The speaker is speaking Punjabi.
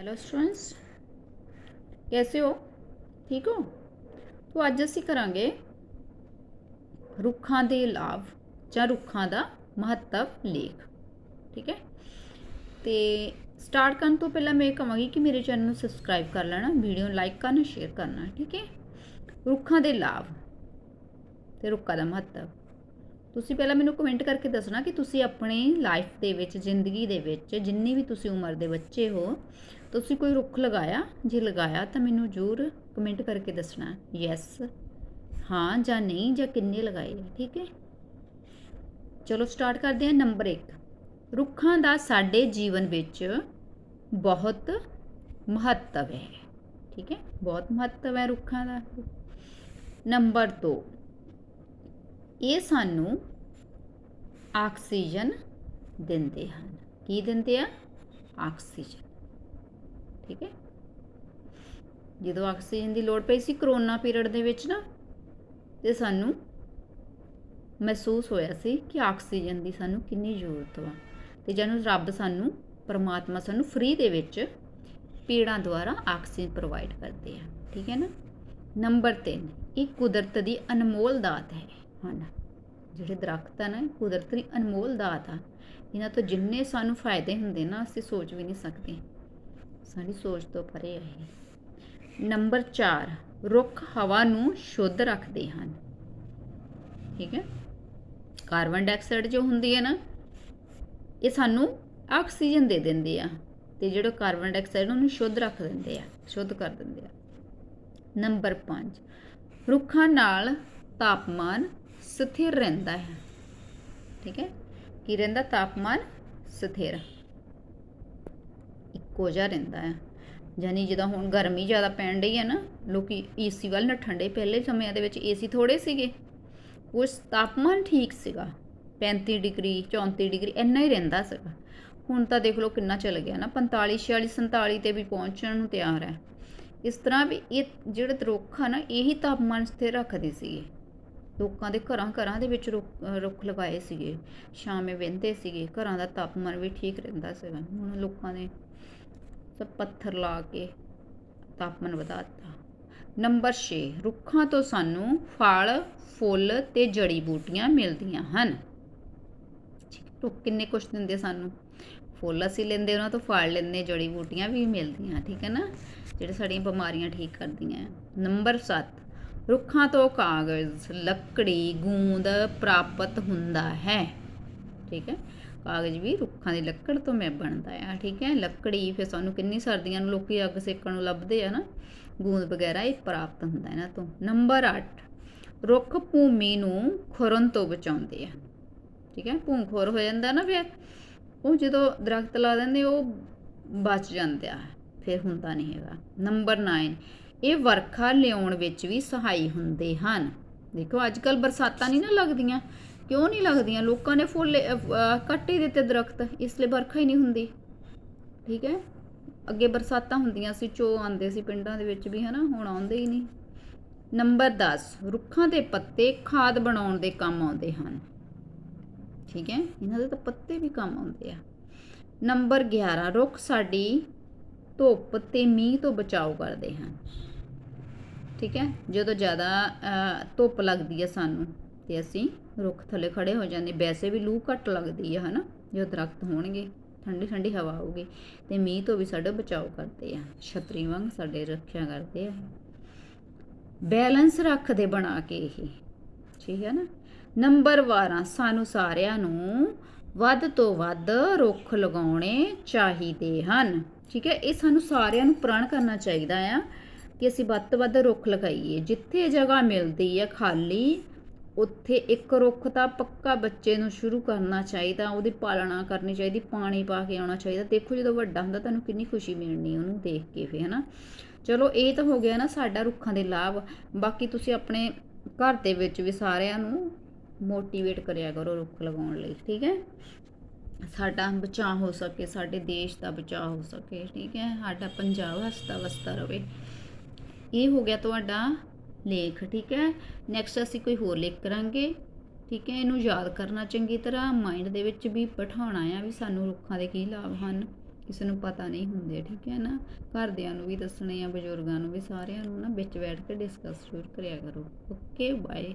ਹੈਲੋ ਸਟੂਡੈਂਟਸ ਕੈਸੇ ਹੋ ਠੀਕ ਹੋ ਤੋਂ ਅੱਜ ਅਸੀਂ ਕਰਾਂਗੇ ਰੁੱਖਾਂ ਦੇ ਲਾਭ ਜਾਂ ਰੁੱਖਾਂ ਦਾ ਮਹੱਤਵ ਲੇਖ ਠੀਕ ਹੈ ਤੇ ਸਟਾਰਟ ਕਰਨ ਤੋਂ ਪਹਿਲਾਂ ਮੈਂ ਇਹ ਕਹਾਂਗੀ ਕਿ ਮੇਰੇ ਚੈਨਲ ਨੂੰ ਸਬਸਕ੍ਰਾਈਬ ਕਰ ਲੈਣਾ ਵੀਡੀਓ ਨੂੰ ਲਾਈਕ ਕਰਨਾ ਸ਼ੇਅਰ ਕਰਨਾ ਠੀਕ ਹੈ ਰੁੱਖਾਂ ਦੇ ਲਾਭ ਤੇ ਰੁੱਖਾਂ ਦਾ ਮਹੱਤਵ ਤੁਸੀਂ ਪਹਿਲਾਂ ਮੈਨੂੰ ਕਮੈਂਟ ਕਰਕੇ ਦੱਸਣਾ ਕਿ ਤੁਸੀਂ ਆਪਣੀ ਲਾਈਫ ਦੇ ਵਿੱਚ, ਜ਼ਿੰਦਗੀ ਦੇ ਵਿੱਚ ਜਿੰਨੀ ਵੀ ਤੁਸੀਂ ਉਮਰ ਦੇ ਬੱਚੇ ਹੋ, ਤੁਸੀਂ ਕੋਈ ਰੁੱਖ ਲਗਾਇਆ, ਜੇ ਲਗਾਇਆ ਤਾਂ ਮੈਨੂੰ ਜ਼ਰੂਰ ਕਮੈਂਟ ਕਰਕੇ ਦੱਸਣਾ। ਯੈਸ ਹਾਂ ਜਾਂ ਨਹੀਂ ਜਾਂ ਕਿੰਨੇ ਲਗਾਏ ਠੀਕ ਹੈ? ਚਲੋ ਸਟਾਰਟ ਕਰਦੇ ਹਾਂ ਨੰਬਰ 1 ਰੁੱਖਾਂ ਦਾ ਸਾਡੇ ਜੀਵਨ ਵਿੱਚ ਬਹੁਤ ਮਹੱਤਵ ਹੈ, ਠੀਕ ਹੈ? ਬਹੁਤ ਮਹੱਤਵ ਹੈ ਰੁੱਖਾਂ ਦਾ। ਨੰਬਰ 2 ਇਹ ਸਾਨੂੰ ਆਕਸੀਜਨ ਦਿੰਦੇ ਹਨ। ਕੀ ਦਿੰਦੇ ਆ? ਆਕਸੀਜਨ। ਠੀਕ ਹੈ? ਜਦੋਂ ਆਕਸੀਜਨ ਦੀ ਲੋੜ ਪਈ ਸੀ ਕਰੋਨਾ ਪੀਰੀਅਡ ਦੇ ਵਿੱਚ ਨਾ, ਤੇ ਸਾਨੂੰ ਮਹਿਸੂਸ ਹੋਇਆ ਸੀ ਕਿ ਆਕਸੀਜਨ ਦੀ ਸਾਨੂੰ ਕਿੰਨੀ ਜ਼ਰੂਰਤ ਵਾ। ਤੇ ਜਦੋਂ ਰੱਬ ਸਾਨੂੰ, ਪਰਮਾਤਮਾ ਸਾਨੂੰ ਫ੍ਰੀ ਦੇ ਵਿੱਚ ਪੀੜਾਂ ਦੁਆਰਾ ਆਕਸੀਜਨ ਪ੍ਰੋਵਾਈਡ ਕਰਦੇ ਆ। ਠੀਕ ਹੈ ਨਾ? ਨੰਬਰ 3 ਇਹ ਕੁਦਰਤ ਦੀ ਅਨਮੋਲ ਦਾਤ ਹੈ। ਹਨ। ਜਿਹੜੇ ਦਰਖਤ ਹਨ ਕੁਦਰਤ ਦੀ ਅਨਮੋਲ ਦਾਤ ਆ। ਇਹਨਾਂ ਤੋਂ ਜਿੰਨੇ ਸਾਨੂੰ ਫਾਇਦੇ ਹੁੰਦੇ ਨਾ, ਅਸੀਂ ਸੋਚ ਵੀ ਨਹੀਂ ਸਕਦੇ। ਸਾਡੀ ਸੋਚ ਤੋਂ ਪਰੇ ਹੈ ਨੰਬਰ 4 ਰੁੱਖ ਹਵਾ ਨੂੰ ਸ਼ੁੱਧ ਰੱਖਦੇ ਹਨ। ਠੀਕ ਹੈ? ਕਾਰਬਨ ਡਾਈਆਕਸਾਈਡ ਜੋ ਹੁੰਦੀ ਹੈ ਨਾ, ਇਹ ਸਾਨੂੰ ਆਕਸੀਜਨ ਦੇ ਦਿੰਦੇ ਆ। ਤੇ ਜਿਹੜਾ ਕਾਰਬਨ ਡਾਈਆਕਸਾਈਡ ਉਹਨੂੰ ਸ਼ੁੱਧ ਰੱਖ ਦਿੰਦੇ ਆ, ਸ਼ੁੱਧ ਕਰ ਦਿੰਦੇ ਆ। ਨੰਬਰ 5 ਰੁੱਖਾਂ ਨਾਲ ਤਾਪਮਾਨ ਸਥਿਰ ਰਹਿੰਦਾ ਹੈ। ਠੀਕ ਹੈ? ਕੀ ਰਹਿੰਦਾ? ਤਾਪਮਾਨ ਸਥਿਰ। ਇੱਕੋ ਜਿਹਾ ਰਹਿੰਦਾ ਹੈ। ਯਾਨੀ ਜਦੋਂ ਹੁਣ ਗਰਮੀ ਜ਼ਿਆਦਾ ਪੈਣ ਡਈ ਹੈ ਨਾ, ਲੋਕੀ ਏਸੀ ਵੱਲ ਨਾ ਠੰਡੇ ਪਹਿਲੇ ਸਮਿਆਂ ਦੇ ਵਿੱਚ ਏਸੀ ਥੋੜੇ ਸੀਗੇ। ਉਸ ਤਾਪਮਾਨ ਠੀਕ ਸੀਗਾ। 35 ਡਿਗਰੀ 34 ਡਿਗਰੀ, ਇੰਨਾ ਹੀ ਰਹਿੰਦਾ ਸੀਗਾ। ਹੁਣ ਤਾਂ ਦੇਖ ਲਓ ਕਿੰਨਾ ਚੱਲ ਗਿਆ ਨਾ। 45 46 47 ਤੇ ਵੀ ਪਹੁੰਚਣ ਨੂੰ ਤਿਆਰ ਹੈ। ਇਸ ਤਰ੍ਹਾਂ ਵੀ ਇਹ ਜਿਹੜੇ ਰੁੱਖ ਆ ਨਾ, ਇਹੀ ਤਾਪਮਾਨ ਸਥਿਰ ਰੱਖਦੇ ਸੀਗੇ। ਲੋਕਾਂ ਦੇ ਘਰਾਂ ਘਰਾਂ ਦੇ ਵਿੱਚ ਰੁੱਖ ਰੁੱਖ ਲਗਾਏ ਸੀਗੇ। ਸ਼ਾਮੇ ਵਹਿੰਦੇ ਸੀਗੇ। ਘਰਾਂ ਦਾ ਤਾਪਮਾਨ ਵੀ ਠੀਕ ਰਹਿੰਦਾ ਸੀਗਾ ਹੁਣ ਲੋਕਾਂ ਨੇ ਸਭ ਪੱਥਰ ਲਾ ਕੇ ਤਾਪਮਾਨ ਵਧਾ ਦਿੱਤਾ। ਨੰਬਰ 6 ਰੁੱਖਾਂ ਤੋਂ ਸਾਨੂੰ ਫਲ, ਫੁੱਲ ਤੇ ਜੜੀ ਬੂਟੀਆਂ ਮਿਲਦੀਆਂ ਹਨ। ਰੁੱਖ ਕਿੰਨੇ ਕੁਛ ਦਿੰਦੇ ਸਾਨੂੰ? ਫੁੱਲ ਅਸੀਂ ਲੈਂਦੇ, ਉਹਨਾਂ ਤੋਂ ਫਲ ਲੈਂਦੇ, ਜੜੀ ਬੂਟੀਆਂ ਵੀ ਮਿਲਦੀਆਂ, ਠੀਕ ਹੈ ਨਾ? ਜਿਹੜੇ ਸਾਡੀਆਂ ਬਿਮਾਰੀਆਂ ਠੀਕ ਕਰਦੀਆਂ। ਨੰਬਰ 7 ਰੁੱਖਾਂ ਤੋਂ ਕਾਗਜ਼, ਲੱਕੜੀ, ਗੂੰਦ ਪ੍ਰਾਪਤ ਹੁੰਦਾ ਹੈ। ਠੀਕ ਹੈ? ਕਾਗਜ਼ ਵੀ ਰੁੱਖਾਂ ਦੀ ਲੱਕੜ ਤੋਂ ਮੈਂ ਬਣਦਾ ਆ, ਠੀਕ ਹੈ? ਲੱਕੜੀ, ਫਿਰ ਸਾਨੂੰ ਕਿੰਨੀ ਸਰਦੀਆਂ ਨੂੰ ਲੋਕੀ ਅੱਗ ਸੇਕਣ ਨੂੰ ਲੱਭਦੇ ਆ ਨਾ? ਗੂੰਦ ਵਗੈਰਾ ਇਹ ਪ੍ਰਾਪਤ ਹੁੰਦਾ ਇਹਨਾਂ ਤੋਂ। ਨੰਬਰ 8 ਰੁੱਖ ਭੂਮੀ ਨੂੰ ਖੁਰਨ ਤੋਂ ਬਚਾਉਂਦੇ ਆ। ਠੀਕ ਹੈ? ਭੂਖੋਰ ਹੋ ਜਾਂਦਾ ਨਾ ਫਿਰ, ਉਹ ਜਦੋਂ ਦਰਖਤ ਲਾ ਦਿੰਦੇ, ਉਹ ਬਚ ਜਾਂਦੇ ਆ। ਫਿਰ ਹੁੰਦਾ ਨਹੀਂ ਹੈਗਾ। ਨੰਬਰ 9 ਇਹ ਵਰਖਾ ਲਿਆਉਣ ਵਿੱਚ ਵੀ ਸਹਾਈ ਹੁੰਦੇ ਹਨ। ਦੇਖੋ ਅੱਜ ਕੱਲ ਬਰਸਾਤਾਂ ਨਹੀਂ ਨਾ ਲੱਗਦੀਆਂ। ਕਿਉਂ ਨਹੀਂ ਲੱਗਦੀਆਂ? ਲੋਕਾਂ ਨੇ ਫੁੱਲ ਕੱਟ ਹੀ ਦਿੱਤੇ ਦਰਖਤ, ਇਸ ਲਈ ਵਰਖਾ ਹੀ ਨਹੀਂ ਹੁੰਦੀ। ਠੀਕ ਹੈ? ਅੱਗੇ ਬਰਸਾਤਾਂ ਹੁੰਦੀਆਂ ਸੀ, ਚੋ ਆਉਂਦੇ ਸੀ ਪਿੰਡਾਂ ਦੇ ਵਿੱਚ ਵੀ, ਹਨਾ? ਹੁਣ ਆਉਂਦੇ ਹੀ ਨਹੀਂ। ਨੰਬਰ 10 ਰੁੱਖਾਂ ਦੇ ਪੱਤੇ ਖਾਦ ਬਣਾਉਣ ਦੇ ਕੰਮ ਆਉਂਦੇ ਹਨ। ਠੀਕ ਹੈ? ਇਹਨਾਂ ਦੇ ਤਾਂ ਪੱਤੇ ਵੀ ਕੰਮ ਆਉਂਦੇ ਆ। ਨੰਬਰ 11 ਰੁੱਖ ਸਾਡੀ ਧੁੱਪ ਤੇ ਮੀਂਹ ਤੋਂ ਬਚਾਓ ਕਰਦੇ ਹਨ। ਠੀਕ ਹੈ? ਜਦੋਂ ਜ਼ਿਆਦਾ ਧੁੱਪ ਲੱਗਦੀ ਹੈ ਸਾਨੂੰ ਤੇ ਅਸੀਂ ਰੁੱਖ ਥੱਲੇ ਖੜੇ ਹੋ ਜਾਂਦੇ, ਵੈਸੇ ਵੀ ਲੂ ਘੱਟ ਲੱਗਦੀ ਹੈ ਹਨਾ? ਜੋ ਦਰਖਤ ਹੋਣਗੇ, ਠੰਡੀ ਠੰਡੀ ਹਵਾ ਆਊਗੀ ਤੇ ਮੀਂਹ ਤੋਂ ਵੀ ਸਾਡਾ ਬਚਾਓ ਕਰਦੇ ਆ, ਛਤਰੀ ਵਾਂਗ ਸਾਡੇ ਰੱਖਿਆ ਕਰਦੇ ਆ। ਬੈਲੈਂਸ ਰੱਖਦੇ ਬਣਾ ਕੇ ਇਹ, ਠੀਕ ਹੈ ਨਾ? ਨੰਬਰ 12 ਸਾਨੂੰ ਸਾਰਿਆਂ ਨੂੰ ਵੱਧ ਤੋਂ ਵੱਧ ਰੁੱਖ ਲਗਾਉਣੇ ਚਾਹੀਦੇ ਹਨ, ਠੀਕ ਹੈ? ਇਹ ਸਾਨੂੰ ਸਾਰਿਆਂ ਨੂੰ ਪ੍ਰਣ ਕਰਨਾ ਚਾਹੀਦਾ ਆ। ਕਿ ਅਸੀਂ ਵੱਧ ਤੋਂ ਵੱਧ ਰੁੱਖ ਲਗਾਈਏ। ਜਿੱਥੇ ਜਗ੍ਹਾ ਮਿਲਦੀ ਹੈ ਖਾਲੀ, ਉੱਥੇ ਇੱਕ ਰੁੱਖ ਤਾਂ ਪੱਕਾ ਬੱਚੇ ਨੂੰ ਸ਼ੁਰੂ ਕਰਨਾ ਚਾਹੀਦਾ, ਉਹਦੀ ਪਾਲਣਾ ਕਰਨੀ ਚਾਹੀਦੀ, ਪਾਣੀ ਪਾ ਕੇ ਆਉਣਾ ਚਾਹੀਦਾ। ਦੇਖੋ ਜਦੋਂ ਵੱਡਾ ਹੁੰਦਾ ਤੁਹਾਨੂੰ ਕਿੰਨੀ ਖੁਸ਼ੀ ਮਿਲਣੀ ਉਹਨੂੰ ਦੇਖ ਕੇ ਫੇ ਹਨਾ? ਚਲੋ ਇਹ ਤਾਂ ਹੋ ਗਿਆ ਨਾ ਸਾਡਾ ਰੁੱਖਾਂ ਦੇ ਲਾਭ। ਬਾਕੀ ਤੁਸੀਂ ਆਪਣੇ ਘਰ ਦੇ ਵਿੱਚ ਵੀ ਸਾਰਿਆਂ ਨੂੰ ਮੋਟੀਵੇਟ ਕਰਿਆ ਕਰੋ ਰੁੱਖ ਲਗਾਉਣ ਲਈ, ਠੀਕ ਹੈ? ਸਾਡਾ ਬਚਾਅ ਹੋ ਸਕੇ, ਸਾਡੇ ਦੇਸ਼ ਦਾ ਬਚਾਅ ਹੋ ਸਕੇ, ਠੀਕ ਹੈ? ਸਾਡਾ ਪੰਜਾਬ ਹਸਤਾ ਵਸਤਾ ਰਵੇ। ਇਹ ਹੋ ਗਿਆ ਤੁਹਾਡਾ ਲੇਖ, ਠੀਕ ਹੈ? ਨੈਕਸਟ ਅਸੀਂ ਕੋਈ ਹੋਰ ਲੇਖ ਕਰਾਂਗੇ, ਠੀਕ ਹੈ? ਇਹਨੂੰ ਯਾਦ ਕਰਨਾ ਚੰਗੀ ਤਰ੍ਹਾਂ ਮਾਈਂਡ ਦੇ ਵਿੱਚ ਵੀ ਬਿਠਾਉਣਾ ਆ ਵੀ ਸਾਨੂੰ ਰੁੱਖਾਂ ਦੇ ਕੀ ਲਾਭ ਹਨ, ਕਿਸੇ ਨੂੰ ਪਤਾ ਨਹੀਂ ਹੁੰਦੇ, ਠੀਕ ਹੈ ਨਾ? ਘਰਦਿਆਂ ਨੂੰ ਵੀ ਦੱਸਣੇ ਆ, ਬਜ਼ੁਰਗਾਂ ਨੂੰ ਵੀ ਸਾਰਿਆਂ ਨੂੰ ਨਾ ਵਿੱਚ ਬੈਠ ਕੇ ਡਿਸਕਸ ਜ਼ਰੂਰ ਕਰਿਆ ਕਰੋ ਓਕੇ ਬਾਏ